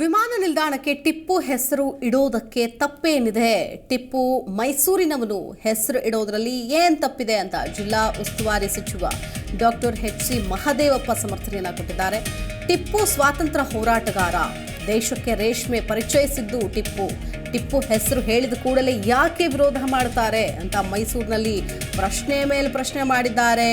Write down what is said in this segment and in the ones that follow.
ವಿಮಾನ ನಿಲ್ದಾಣಕ್ಕೆ ಟಿಪ್ಪು ಹೆಸರು ಇಡೋದಕ್ಕೆ ತಪ್ಪೇನಿದೆ? ಟಿಪ್ಪು ಮೈಸೂರಿನವನು ಹೆಸರು ಇಡೋದರಲ್ಲಿ ಏನ್ ತಪ್ಪಿದೆ ಅಂತ ಜಿಲ್ಲಾ ಉಸ್ತುವಾರಿ ಸಚಿವ ಡಾಕ್ಟರ್ ಎಚ್. ಸಿ. ಮಹದೇವಪ್ಪ ಸಮರ್ಥನೆಯನ್ನು ಕೊಟ್ಟಿದ್ದಾರೆ. ಟಿಪ್ಪು ಸ್ವಾತಂತ್ರ್ಯ ಹೋರಾಟಗಾರ, ದೇಶಕ್ಕೆ ರೇಷ್ಮೆ ಪರಿಚಯಿಸಿದ್ದು ಟಿಪ್ಪು. ಟಿಪ್ಪು ಹೆಸರು ಹೇಳಿದ ಕೂಡಲೇ ಯಾಕೆ ವಿರೋಧ ಮಾಡ್ತಾರೆ ಅಂತ ಮೈಸೂರಿನಲ್ಲಿ ಪ್ರಶ್ನೆ ಮೇಲೆ ಪ್ರಶ್ನೆ ಮಾಡಿದ್ದಾರೆ.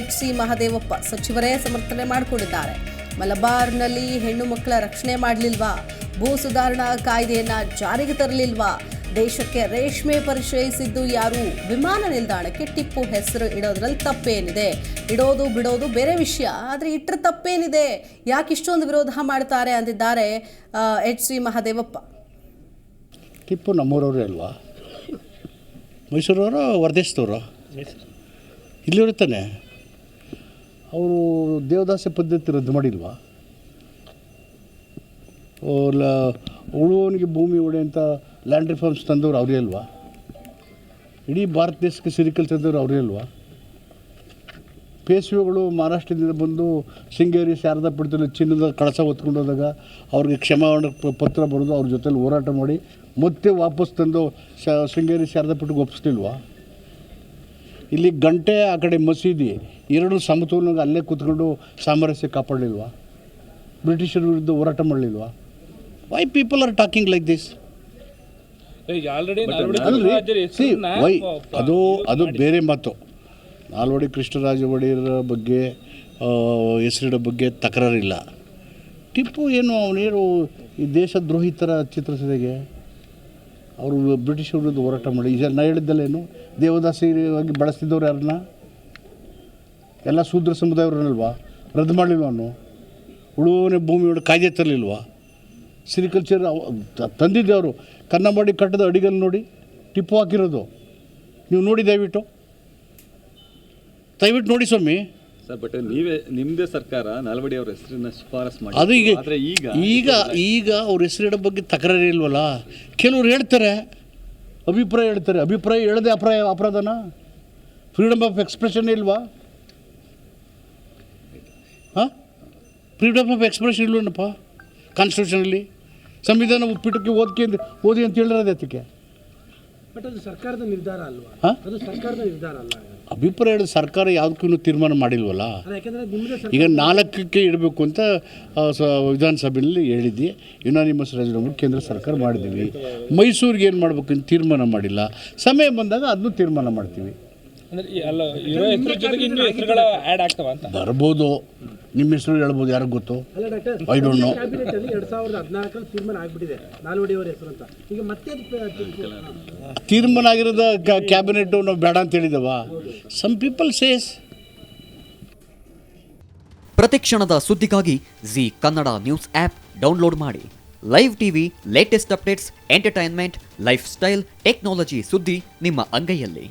ಎಚ್. ಸಿ. ಮಹದೇವಪ್ಪ ಸಚಿವರೇ ಸಮರ್ಥನೆ ಮಾಡಿಕೊಂಡಿದ್ದಾರೆ. ಮಲಬಾರ್ನಲ್ಲಿ ಹೆಣ್ಣು ಮಕ್ಕಳ ರಕ್ಷಣೆ ಮಾಡಲಿಲ್ವಾ? ಭೂ ಸುಧಾರಣಾ ಕಾಯ್ದೆಯನ್ನ ಜಾರಿಗೆ ತರಲಿಲ್ವಾ? ದೇಶಕ್ಕೆ ರೇಷ್ಮೆ ಪರಿಚಯಿಸಿದ್ದು ಯಾರು? ವಿಮಾನ ನಿಲ್ದಾಣಕ್ಕೆ ಟಿಪ್ಪು ಹೆಸರು ಇಡೋದ್ರಲ್ಲಿ ತಪ್ಪೇನಿದೆ. ಇಡೋದು ಬಿಡೋದು ಬೇರೆ ವಿಷಯ, ಆದರೆ ಇಟ್ಟರೆ ತಪ್ಪೇನಿದೆ. ಯಾಕೆ ಇಷ್ಟೊಂದು ವಿರೋಧ ಮಾಡ್ತಾರೆ ಅಂದಿದ್ದಾರೆ ಎಚ್ ಸಿ ಮಹಾದೇವಪ್ಪ. ಟಿಪ್ಪು ನಮ್ಮೂರವರು ಅಲ್ವಾ? ಮೈಸೂರವರು ಹೊರದೇಶದವರು ಇಲ್ಲಿ ತಾನೆ? ಅವರು ದೇವದಾಸ ಪದ್ಧತಿ ರದ್ದು ಮಾಡಿಲ್ವಾ? ಉಳುವವನಿಗೆ ಭೂಮಿ ಒಡೆ ಅಂತ ಲ್ಯಾಂಡ್ ರಿಫಾರ್ಮ್ಸ್ ತಂದವರು ಅವರೇ ಅಲ್ವಾ? ಇಡೀ ಭಾರತ ದೇಶಕ್ಕೆ ಸಿರಿಕಲ್ ತಂದವರು ಅವರೇ ಅಲ್ವಾ? ಪೇಶ್ವೆಗಳು ಮಹಾರಾಷ್ಟ್ರದಿಂದ ಬಂದು ಶೃಂಗೇರಿ ಶಾರದಾ ಪೀಠದಲ್ಲಿ ಚಿನ್ನದ ಕಳಸ ಹೊತ್ಕೊಂಡು ಹೋದಾಗ ಅವ್ರಿಗೆ ಕ್ಷಮಾವಣೆ ಪತ್ರ ಬರೆದು ಅವ್ರ ಜೊತೆಲಿ ಹೋರಾಟ ಮಾಡಿ ಮತ್ತೆ ವಾಪಸ್ ತಂದು ಶೃಂಗೇರಿ ಶಾರದಾ ಪೀಠಕ್ಕೆ ಒಪ್ಪಿಸ್ಲಿಲ್ವಾ? ಇಲ್ಲಿ ಗಂಟೆ ಆ ಕಡೆ ಮಸೀದಿ ಎರಡು ಸಮತೋಲನ ಅಲ್ಲೇ ಕೂತ್ಕೊಂಡು ಸಾಮರಸ್ಯ ಕಾಪಾಡಲಿಲ್ವಾ? ಬ್ರಿಟಿಷರ ವಿರುದ್ಧ ಹೋರಾಟ ಮಾಡಲಿಲ್ವಾ? Why people are talking like this why ಅದು ಅದು ಬೇರೆ ಮಾತು. ನಾಲ್ವಡಿ ಕೃಷ್ಣರಾಜ ಒಡೆಯರ ಬಗ್ಗೆ ಆ, ಹೆಸರಿಡೋ ಬಗ್ಗೆ ತಕರಾರಿಲ್ಲ. ಟಿಪ್ಪು ಏನು ಅವನೇನು ಈ ದೇಶದ್ರೋಹಿ ಥರ ಚಿತ್ರಿಸಿದಾಗೆ? ಅವರು ಬ್ರಿಟಿಷ್ ವಿರುದ್ಧ ಹೋರಾಟ ಮಾಡಿ. ಈಗ ನಾ ಹೇಳಿದ್ದಲ್ಲೇನು? ದೇವದಾಸಿಯಾಗಿ ಬಳಸ್ತಿದ್ದವ್ರು ಯಾರನ್ನ? ಎಲ್ಲ ಶೂದ್ರ ಸಮುದಾಯವ್ರನ್ನಲ್ವಾ? ರದ್ದು ಮಾಡಲಿಲ್ವನು ಉಳುವನೇ ಭೂಮಿಯೊಳಗೆ ಕಾಯ್ದೆ ತರಲಿಲ್ವಾ? ಸಿರಿಕಲ್ಚರ್ ತಂದಿದ್ದೆ ಅವರು. ಕನ್ನಂಬಾಡಿ ಕಟ್ಟದ ಅಡಿಗಲ್ಲಿ ನೋಡಿ ಟಿಪ್ಪು ಹಾಕಿರೋದು. ನೀವು ನೋಡಿ ದಯವಿಟ್ಟು. ದಯವಿಟ್ಟು ನೋಡಿ ಸ್ವಾಮಿ. ಸರ್ ಬಟ್ ನೀವೇ ನಿಮ್ಮದೇ ಸರ್ಕಾರ ನಾಲ್ವಡಿ ಅವ್ರ ಹೆಸರನ್ನ ಶಿಫಾರಸ್ ಮಾಡಿ ಅದು ಈಗ ಆದ್ರೆ ಈಗ ಈಗ ಈಗ ಅವ್ರ ಹೆಸರಿಡೋ ಬಗ್ಗೆ ತಕರಾರು ಇಲ್ವಲ್ಲ? ಕೆಲವ್ರು ಹೇಳ್ತಾರೆ. ಅಭಿಪ್ರಾಯ ಹೇಳ್ತಾರೆ. ಅಭಿಪ್ರಾಯ ಹೇಳದೆ ಅಪರಾಯ ಅಪರಾಧನ? ಫ್ರೀಡಮ್ ಆಫ್ ಎಕ್ಸ್ಪ್ರೆಷನ್ ಇಲ್ವಾ? ಹಾಂ? ಫ್ರೀಡಮ್ ಆಫ್ ಎಕ್ಸ್ಪ್ರೆಷನ್ ಇಲ್ವೇನಪ್ಪ? ಕಾನ್ಸ್ಟಿಟ್ಯೂಷನಲ್ಲಿ ಸಂವಿಧಾನ ಒಪ್ಪಿಟ್ಟಕ್ಕೆ ಓದ್ಕೆ ಓದಿ ಅಂತ ಹೇಳಿರೋದು ಅದಕ್ಕೆ ಬಟ್ ಅದು ಸರ್ಕಾರದ ನಿರ್ಧಾರ ಅಲ್ವಾ? ಹಾ? ಅದು ಸರ್ಕಾರದ ನಿರ್ಧಾರ ಅಲ್ಲ ಅಭಿಪ್ರಾಯ ಸರ್ಕಾರ ಯಾವುದಕ್ಕೂ ತೀರ್ಮಾನ ಮಾಡಿಲ್ವಲ್ಲ? ಈಗ ನಾಲ್ಕಕ್ಕೆ ಇಡಬೇಕು ಅಂತ ವಿಧಾನಸಭೆಯಲ್ಲಿ ಹೇಳಿದ್ವಿ ಯುನಾನಿಮಸ್ ರಾಜೀನಾಮೆ ಕೇಂದ್ರ ಸರ್ಕಾರ ಮಾಡಿದ್ದೀವಿ. ಮೈಸೂರಿಗೆ ಏನು ಮಾಡಬೇಕು ಅಂತ ತೀರ್ಮಾನ ಮಾಡಿಲ್ಲ. ಸಮಯ ಬಂದಾಗ ಅದನ್ನು ತೀರ್ಮಾನ ಮಾಡ್ತೀವಿ. ಅಂದ್ರೆ ಅಲ್ಲ ಇರೋ ಹೆಸರು ಜೊತೆಗೆ ಇನ್ನೂ ಹೆಸರುಗಳು ಆ್ಯಡ್ ಆಗ್ತಾವ ಅಂತ. ಬರ್ಬೋದು. ನಿಮ್ಮ ಹೆಸರು ಹೇಳ್ಬೋದು ಯಾರಿಗೆ ಗೊತ್ತು? ಅಲ್ಲ doctor I don't know cabinet ಅಲ್ಲಿ ಎರಡ್ ಸಾವಿರದ ಹದಿನಾಲ್ಕರಲ್ಲಿ ತೀರ್ಮಾನ ಆಗ್ಬಿಟ್ಟಿದೆ ನಾಲ್ವಡಿ ಅವರ ಹೆಸರು ಅಂತ. ಈಗ ಮತ್ತೆ ಅದು ಪ- ತಿ- ತೀರ್ಮಾನ ಆಗಿರೋದ ಕ್ಯಾಬಿನೆಟ್ಟು ನಾವು ಬೇಡ ಅಂತ ಹೇಳಿದವ? ಸಮ್ ಪೀಪಲ್ ಸೇಸ್ ಪ್ರತಿಕ್ಷಣದ ಸುದ್ದಿಗಾಗಿ Zee Kannada news app download ಮಾಡಿ. Live TV latest updates entertainment lifestyle technology ಸುದ್ದಿ ನಿಮ್ಮ ಅಂಗೈಯಲ್ಲಿ.